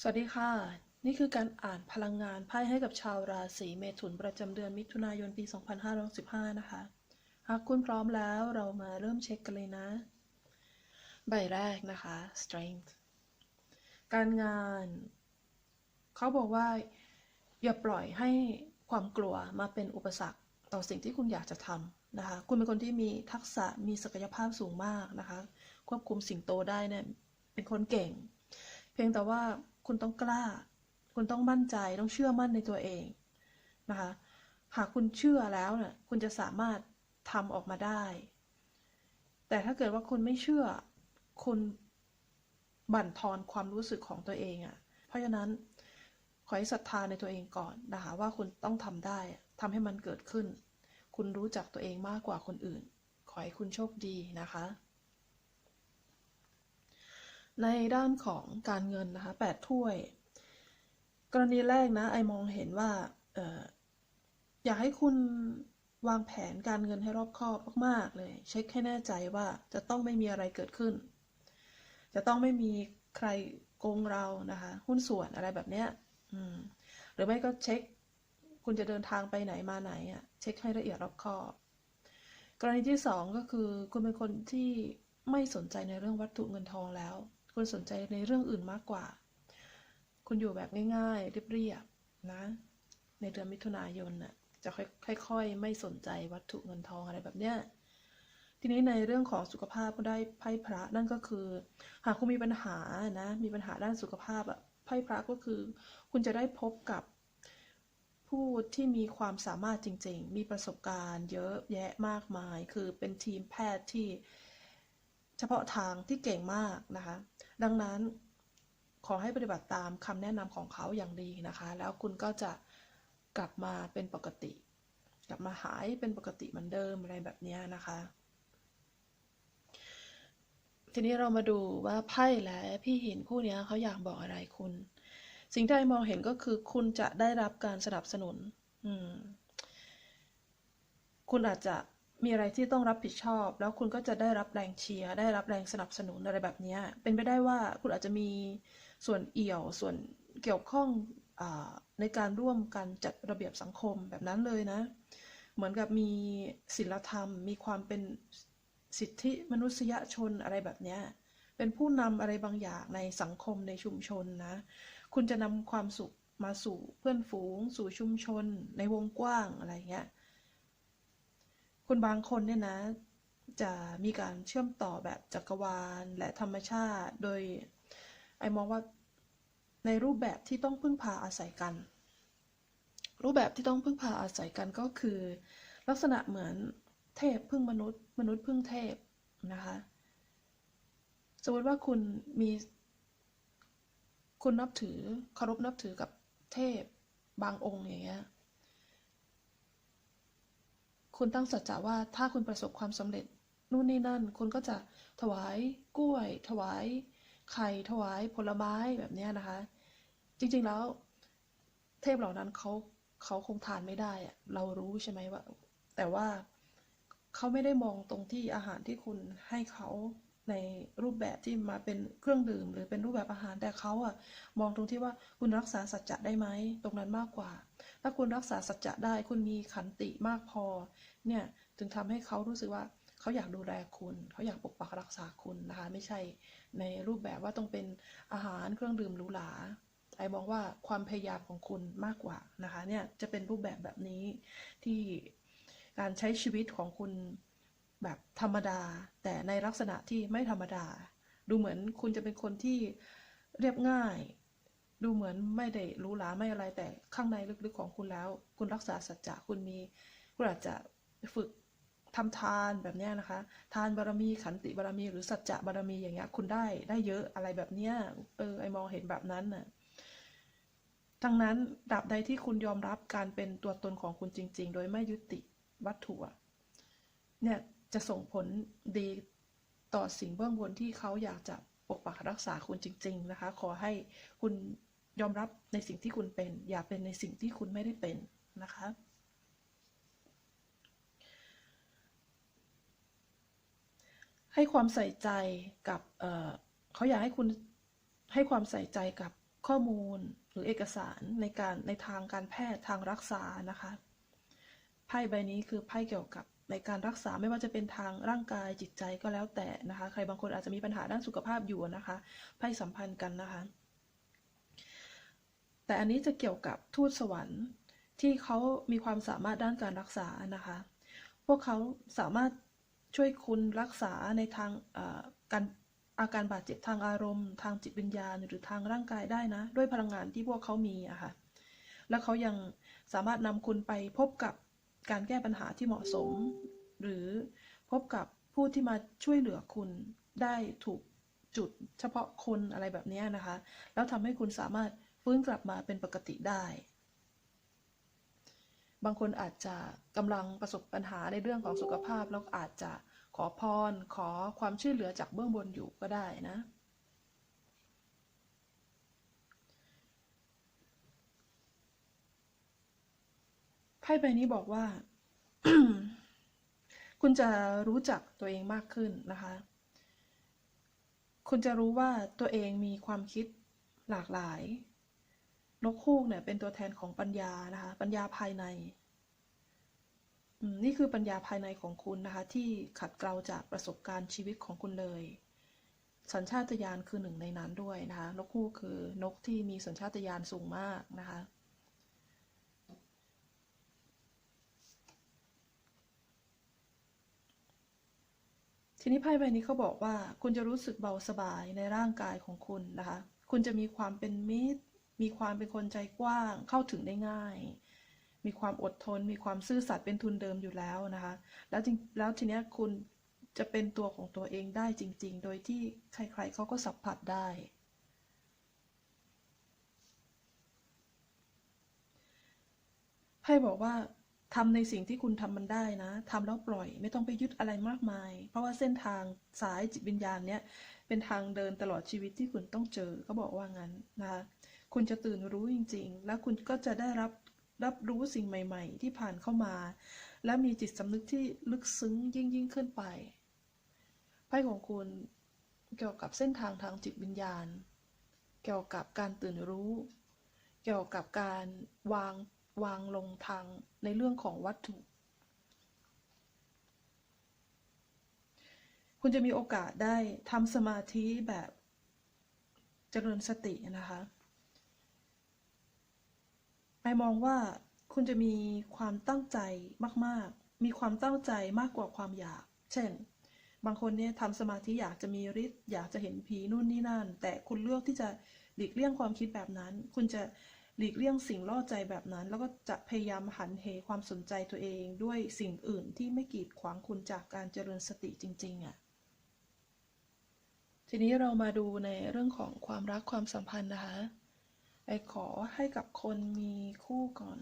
สวัสดีค่ะ นี่คือการอ่านพลังงานไพ่ให้กับชาวราศีเมถุนประจำเดือนมิถุนายนปี 2565 นะคะ หากคุณพร้อมแล้วเรามาเริ่มเช็คกันเลยนะ ใบแรกนะคะ strength การงาน เขาบอกว่า อย่าปล่อยให้ความกลัวมาเป็นอุปสรรคต่อสิ่งที่คุณอยากจะทำนะคะ คุณเป็นคนที่มีทักษะมีศักยภาพสูงมากนะคะ ควบคุมสิ่งโตได้เนี่ยเป็นคนเก่ง เพียงแต่ว่า คุณต้องกล้า คุณต้องมั่นใจต้องเชื่อมั่นในตัวเองนะคะหากคุณเชื่อแล้วเนี่ยคุณจะสามารถทำออกมาได้ แต่ถ้าเกิดว่าคุณไม่เชื่อ คุณบั่นทอนความรู้สึกของตัวเองอะ่ะ เพราะฉะนั้นขอให้ศรัทธาในตัวเองก่อนนะคะว่าคุณต้องทำได้ทำให้มันเกิดขึ้น คุณรู้จักตัวเองมากกว่าคนอื่น ขอให้คุณโชคดีนะคะ ในด้านของการเงินนะคะแปดถ้วย กรณีแรกนะไอมองเห็นว่าอออยากให้คุณวางแผนการเงินให้รอบคอบมาก ๆ เลย เช็คให้แน่ใจว่าจะต้องไม่มีอะไรเกิดขึ้น จะต้องไม่มีใครโกงเรานะคะ หุ้นส่วนอะไรแบบเนี้ยหรือไม่ก็เช็ค คุณจะเดินทางไปไหนมาไหนอะเช็คให้ละเอียดรอบคอบ กรณีที่สองก็คือคุณเป็นคนที่ไม่สนใจในเรื่องวัตถุเงินทองแล้ว คุณสนใจในเรื่องอื่นมากกว่า คุณอยู่แบบง่ายๆ เรียบๆนะ ในเดือนมิถุนายนน่ะจะค่อยๆ ไม่สนใจวัตถุเงินทองอะไรแบบเนี้ยทีนี้ในเรื่องของสุขภาพก็ได้ไพ่พระนั่นก็คือ หากคุณมีปัญหานะ มีปัญหาด้านสุขภาพอะไพ่พระก็คือ คุณจะได้พบกับผู้ที่มีความสามารถจริง ๆ มีประสบการณ์ เยอะแยะมากมาย คือเป็นทีมแพทย์ที่ เฉพาะทางที่เก่งมากนะคะ ดังนั้นขอให้ปฏิบัติตามคำแนะนำของเขาอย่างดีนะคะ แล้วคุณก็จะกลับมาเป็นปกติ กลับมาหายเป็นปกติเหมือนเดิมอะไรแบบนี้นะคะ ทีนี้เรามาดูว่าไพ่และพี่หินคู่นี้เขาอยากบอกอะไรคุณ สิ่งที่ไอมองเห็นก็คือคุณจะได้รับการสนับสนุน อืม คุณอาจจะ มีอะไรที่ต้องรับผิดชอบ แล้วคุณก็จะได้รับแรงเชียร์ได้รับแรงสนับสนุนอะไรแบบนี้เป็นไปได้ว่าคุณอาจจะมีส่วนเอี่ยวส่วนเกี่ยวข้องอในการร่วมกันจัดระเบียบสังคมแบบนั้นเลยนะ เหมือนกับมีศีลธรรม มีความเป็นสิทธิมนุษยชนอะไรแบบนี้เป็นผู้นำอะไรบางอย่างในสังคมในชุมชนนะ คุณจะนำความสุขมาสู่เพื่อนฝูง สู่ชุมชน ในวงกว้างอะไรเงี้ย คุณบางคนเนี่ยนะ จะมีการเชื่อมต่อแบบจักรวาลและธรรมชาติ โดยไอมองว่าในรูปแบบที่ต้องพึ่งพาอาศัยกัน รูปแบบที่ต้องพึ่งพาอาศัยกันก็คือ ลักษณะเหมือนเทพพึ่งมนุษย์ มนุษย์พึ่งเทพนะคะสมมติว่าคุณมีคุณนับถือเคารพนับถือกับเทพบางองค์อย่างเงี้ย คุณตั้งสัจจะว่าถ้าคุณประสบความสำเร็จนู่นนี่นั่น คุณก็จะถวายกล้วย ถวายไข่ถวายผลไม้แบบนี้นะคะ จริงๆแล้วเทพเหล่านั้นเขาเขาคงทานไม่ได้อะเรารู้ใช่ไหมว่า แต่ว่าเขาไม่ได้มองตรงที่อาหารที่คุณให้เขาในรูปแบบที่มาเป็นเครื่องดื่ม หรือเป็นรูปแบบอาหารแต่เขาอะมองตรงที่ว่าคุณรักษาสัจจะได้ไหมตรงนั้นมากกว่าาคุณรักษาสัจจะได้คุณมีขันติมากพอ เนี่ยถึงทำให้เขารู้สึกว่าเขาอยากดูแลคุณ เขาอยากปกปักรักษาคุณนะคะ ไม่ใช่ในรูปแบบว่าต้องเป็นอาหารเครื่องดื่มหรูหราไอมองว่าความพยายามของคุณมากกว่านะคะเนี่ยจะเป็นรูปแบบแบบนี้ที่การใช้ชีวิตของคุณแบบธรรมดา แต่ในลักษณะที่ไม่ธรรมดา ดูเหมือนคุณจะเป็นคนที่เรียบง่าย ดูเหมือนไม่ได้รู้หราไม่อะไรแต่ข้างในลึกๆของคุณแล้ว คุณรักษาสัจจะคุณมีคุณอาจจะฝึกทำทานแบบนี้นะคะ ทานบารมีขันติบารมี หรือสัจจะบารมีอย่างเงี้ย คุณได้ได้เยอะอะไรแบบเนี้ยเออไอมองเห็นแบบนั้นน่ะทั้งนั้นดับใดที่คุณยอมรับการเป็นตัวตนของคุณจริง ๆ โดยไม่ยึดติวัตถุเนี่ยจะส่งผลดีต่อสิ่งเบื้องบนที่เขาอยากจะปกปักรักษาคุณจริง ๆ นะคะ ขอให้คุณ ยอมรับในสิ่งที่คุณเป็น อย่าเป็นในสิ่งที่คุณไม่ได้เป็นนะคะ ให้ความใส่ใจกับเเขาอยากให้คุณให้ความใส่ใจกับข้อมูลหรือเอกสารในการในทางการแพทย์ทางรักษานะคะไพ่ใบนี้คือไพ่เกี่ยวกับในการรักษาไม่ว่าจะเป็นทางร่างกายจิตใจก็แล้วแต่นะคะ ใครบางคนอาจจะมีปัญหาด้านสุขภาพอยู่นะคะไพ่สัมพันธ์กันนะคะ แต่อันนี้จะเกี่ยวกับทูตสวรรค์ที่เขามีความสามารถด้านการรักษานะคะ พวกเขาสามารถช่วยคุณรักษาในทางการอาการบาดเจ็บทางอารมณ์ ทางจิตวิญญาณหรือทางร่างกายได้นะ ด้วยพลังงานที่พวกเขามีอะค่ะ แล้วเขายังสามารถนำคุณไปพบกับการแก้ปัญหาที่เหมาะสม หรือพบกับผู้ที่มาช่วยเหลือคุณได้ถูกจุดเฉพาะคนอะไรแบบนี้นะคะ แล้วทำให้คุณสามารถ ฟื้นกลับมาเป็นปกติได้ บางคนอาจจะกำลังประสบปัญหาในเรื่องของสุขภาพแล้วอาจจะขอพร ขอความช่วยเหลือจากเบื้องบนอยู่ก็ได้นะ ไพ่ใบนี้บอกว่า คุณจะรู้จักตัวเองมากขึ้นนะคะ คุณจะรู้ว่าตัวเองมีความคิดหลากหลาย นกฮูกเนี่ยเป็นตัวแทนของปัญญานะคะ ปัญญาภายในนี่คือปัญญาภายในของคุณนะคะ ที่ขัดเกลาจากประสบการณ์ชีวิตของคุณเลย สัญชาตญาณคือหนึ่งในนั้นด้วยนะคะนกฮูกคือนกที่มีสัญชาตญาณสูงมากนะคะทีนี้ไพ่ใบนี้เขาบอกว่า คุณจะรู้สึกเบาสบายในร่างกายของคุณนะคะ คุณจะมีความเป็นมิตร มีความเป็นคนใจกว้างเข้าถึงได้ง่าย มีความอดทน มีความซื่อสัตย์เป็นทุนเดิมอยู่แล้วนะคะ แล้วจริงแล้วทีเนี้ยคุณจะเป็นตัวของตัวเองได้จริง ๆ โดยที่ใครๆเขาก็สัมผัสได้ ไพ่บอกว่าทำในสิ่งที่คุณทำมันได้นะทำแล้วปล่อย ไม่ต้องไปยึดอะไรมากมาย เพราะว่าเส้นทางสายจิตวิญญาณเนี้ยเป็นทางเดินตลอดชีวิตที่คุณต้องเจอเขาบอกว่างั้นนะคะ คุณจะตื่นรู้จริง ๆ แล้วคุณก็จะได้รับรับรู้สิ่งใหม่ ๆ ที่ผ่านเข้ามา และมีจิตสำนึกที่ลึกซึ้งยิ่งยิ่งขึ้นไป ไพ่ของคุณเกี่ยวกับเส้นทางทางจิตวิญญาณ เกี่ยวกับการตื่นรู้ เกี่ยวกับการวางวางลงทางในเรื่องของวัตถุ คุณจะมีโอกาสได้ทำสมาธิแบบเจริญสตินะคะ ไอมองว่าคุณจะมีความตั้งใจมาก ๆ มีความตั้งใจมากกว่าความอยาก เช่น บางคนเนี่ยทำสมาธิอยากจะมีฤทธิ์อยากจะเห็นผีนู่นนี่นั่น แต่คุณเลือกที่จะหลีกเลี่ยงความคิดแบบนั้น คุณจะหลีกเลี่ยงสิ่งล่อใจแบบนั้น แล้วก็จะพยายามหันเหความสนใจตัวเองด้วยสิ่งอื่นที่ไม่กีดขวางคุณจากการเจริญสติจริง ๆอะ่ะทีนี้เรามาดูในเรื่องของความรักความสัมพันธ์นะคะ ไอขอให้กับคนมีคู่ก่อน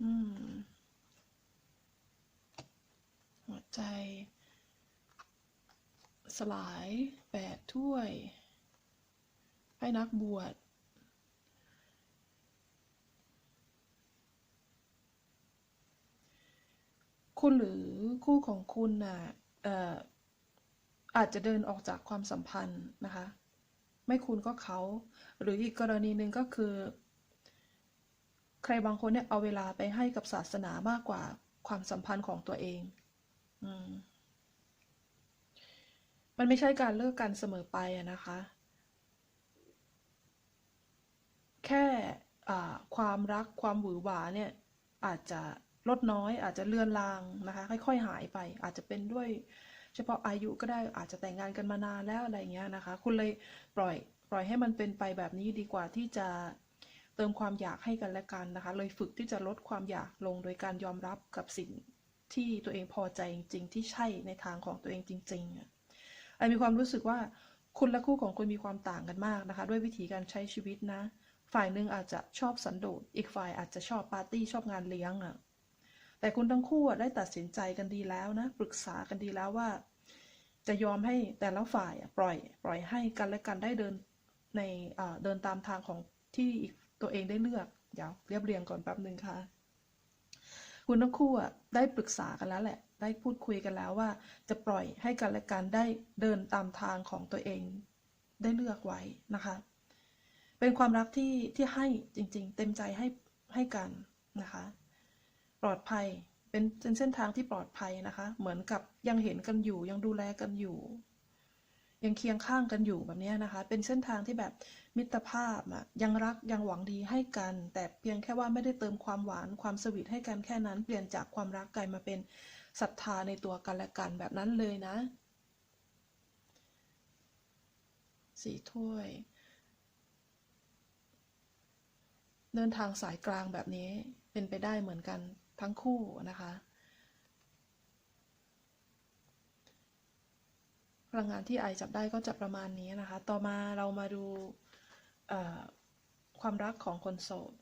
อืม หัวใจ สลายแปดถ้วย ให้นักบวช คุณหรือคู่ของคุณน่ะเอ่ออาจจะเดินออกจากความสัมพันธ์นะคะ ไม่คุณก็เขา หรืออีกกรณีหนึ่งก็คือ ใครบางคนเนี่ยเอาเวลาไปให้กับศาสนามากกว่าความสัมพันธ์ของตัวเองอืมมันไม่ใช่การเลิกกันเสมอไปอะนะคะ แค่ความรักความหวือหวาเนี่ยอาจจะ ลดน้อย อาจจะเลือนลางนะคะ ค่อยๆหายไป อาจจะเป็นด้วย เฉพาะอายุก็ได้อาจจะแต่งงานกันมานานแล้วอะไรเงี้ยนะคะ คุณเลยปล่อยปล่อยให้มันเป็นไปแบบนี้ดีกว่าที่จะเติมความอยากให้กันและกันนะคะ เลยฝึกที่จะลดความอยากลงโดยการยอมรับกับสิ่งที่ตัวเองพอใจจริง ๆ ที่ใช่ในทางของตัวเองจริงๆอะไอมีความรู้สึกว่าคุณและคู่ของคุณมีความต่างกันมากนะคะ ด้วยวิธีการใช้ชีวิตนะ ฝ่ายหนึ่งอาจจะชอบสันโดษอีกฝ่ายอาจจะชอบปาร์ตี้ชอบงานเลี้ยงอะ แต่คุณทั้งคู่ได้ตัดสินใจกันดีแล้วนะ ปรึกษากันดีแล้วว่า จะยอมให้แต่ละฝ่ายปล่อย ปล่อยให้กันและกันได้เดินในเดินตามทางของที่อีกตัวเองได้เลือกเดี๋ยวเรียบเรียงก่อนแป๊บหนึ่งค่ะ คุณทั้งคู่ได้ปรึกษากันแล้วแหละ ได้พูดคุยกันแล้วว่า จะปล่อยให้กันและกันได้เดินตามทางของตัวเองได้เลือกไว้นะคะ เป็นความรักที่ที่ให้จริงๆ เต็มใจให้ให้กันนะคะ ลอดภัยเป็นเป็นเส้นทางที่ปลอดภัยนะคะ เหมือนกับยังเห็นกันอยู่ ยังดูแลกันอยู่ ยังเคียงข้างกันอยู่แบบนี้นะคะ เป็นเส้นทางที่แบบมิตรภาพอะยังรักยังหวังดีให้กัน แต่เพียงแค่ว่าไม่ได้เติมความหวานความสวีทให้กันแค่นั้น เปลี่ยนจากความรักกลายมาเป็นศรัทธาในตัวกันและกันแบบนั้นเลยนะสี่ถ้วย เดินทางสายกลางแบบนี้เป็นไปได้เหมือนกัน ทั้งคู่นะคะพลังงานที่ไอจับได้ก็จะประมาณนี้นะคะ ต่อมาเรามาดูความรักของคนโสด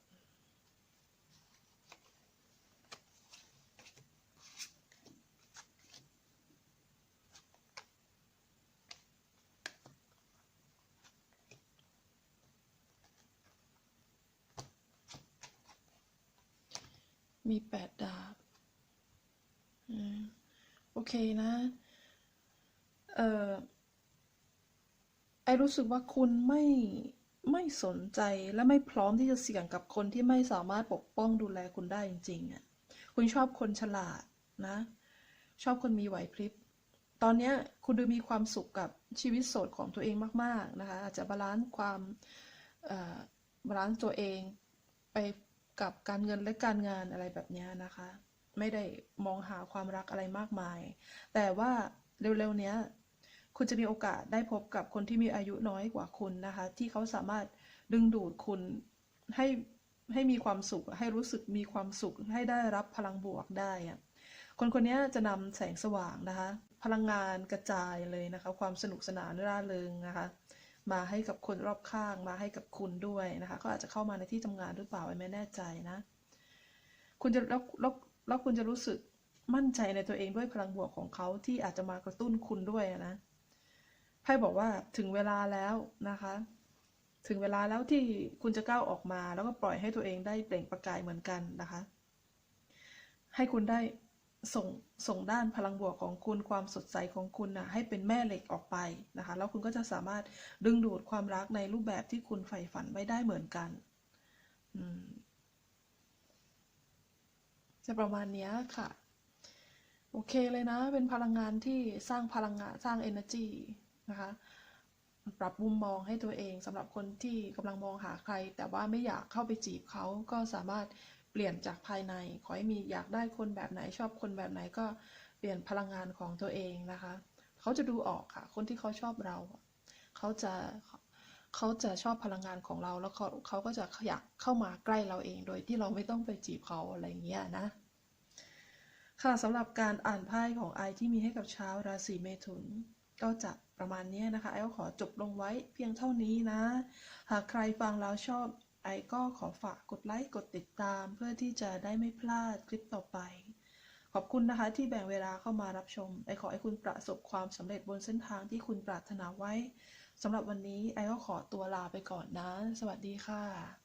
มีแปดดาบอืมโอเคนะ เออไอรู้สึกว่าคุณไม่ไม่สนใจและไม่พร้อมที่จะเสี่ยงกับคนที่ไม่สามารถปกป้องดูแลคุณได้จริงๆอะ คุณชอบคนฉลาดนะ ชอบคนมีไหวพริบ ตอนเนี้ยคุณดูมีความสุขกับชีวิตโสดของตัวเองมาก ๆ นะคะ อาจจะบาลานซ์ความเอ่อบาลานซ์ตัวเองไป กับการเงินและการงานอะไรแบบนี้นะคะ ไม่ได้มองหาความรักอะไรมากมาย แต่ว่าเร็วๆเนี้ยคุณจะมีโอกาสได้พบกับคนที่มีอายุน้อยกว่าคุณนะคะ ที่เขาสามารถดึงดูดคุณให้ให้มีความสุข ให้รู้สึกมีความสุข ให้ได้รับพลังบวกได้คนคนนี้จะนำแสงสว่างนะคะ พลังงานกระจายเลยนะคะ ความสนุกสนานร่าเริงนะคะ มาให้กับคนรอบข้าง มาให้กับคุณด้วยนะคะก็อาจจะเข้ามาในที่ทำงานหรือเปล่าไม่แน่ใจนะ คุณจะแล้วแล้วแล้วคุณจะรู้สึกมั่นใจในตัวเองด้วยพลังบวกของเขาที่อาจจะมากระตุ้นคุณด้วยนะไพ่บอกว่าถึงเวลาแล้วนะคะ ถึงเวลาแล้วที่คุณจะก้าวออกมา แล้วก็ปล่อยให้ตัวเองได้เปล่งประกายเหมือนกันนะคะ ให้คุณได้ ส่งส่งด้านพลังบวกของคุณความสดใสของคุณนะให้เป็นแม่เหล็กออกไปนะคะแล้วคุณก็จะสามารถดึงดูดความรักในรูปแบบที่คุณใฝ่ฝันไว้ได้เหมือนกันอืมจะประมาณนี้ค่ะ โอเคเลยนะ เป็นพลังงานที่สร้างพลังงานสร้าง energy นะคะปรับมุมมองให้ตัวเองสำหรับคนที่กำลังมองหาใคร แต่ว่าไม่อยากเข้าไปจีบเขาก็สามารถ เปลี่ยนจากภายใน ขอให้มีอยากได้คนแบบไหนชอบคนแบบไหนก็เปลี่ยนพลังงานของตัวเองนะคะ เขาจะดูออกค่ะ คนที่เขาชอบเรา เขาจะเขาจะชอบพลังงานของเราแล้วเขาเขาก็จะอยากเข้ามาใกล้เราเอง โดยที่เราไม่ต้องไปจีบเขาอะไรเงี้ยนะ ค่ะสำหรับการอ่านไพ่ของไอที่มีให้กับชาวราศีเมถุน ก็จะประมาณนี้นะคะไอก็ขอจบลงไว้เพียงเท่านี้นะ หากใครฟังแล้วชอบ ไอก็ขอฝากกดไลค์กดติดตามเพื่อที่จะได้ไม่พลาดคลิปต่อไป ขอบคุณนะคะที่แบ่งเวลาเข้ามารับชม ไอขอให้คุณประสบความสำเร็จบนเส้นทางที่คุณปรารถนาไว้สำหรับวันนี้ไอก็ขอตัวลาไปก่อนนะ สวัสดีค่ะ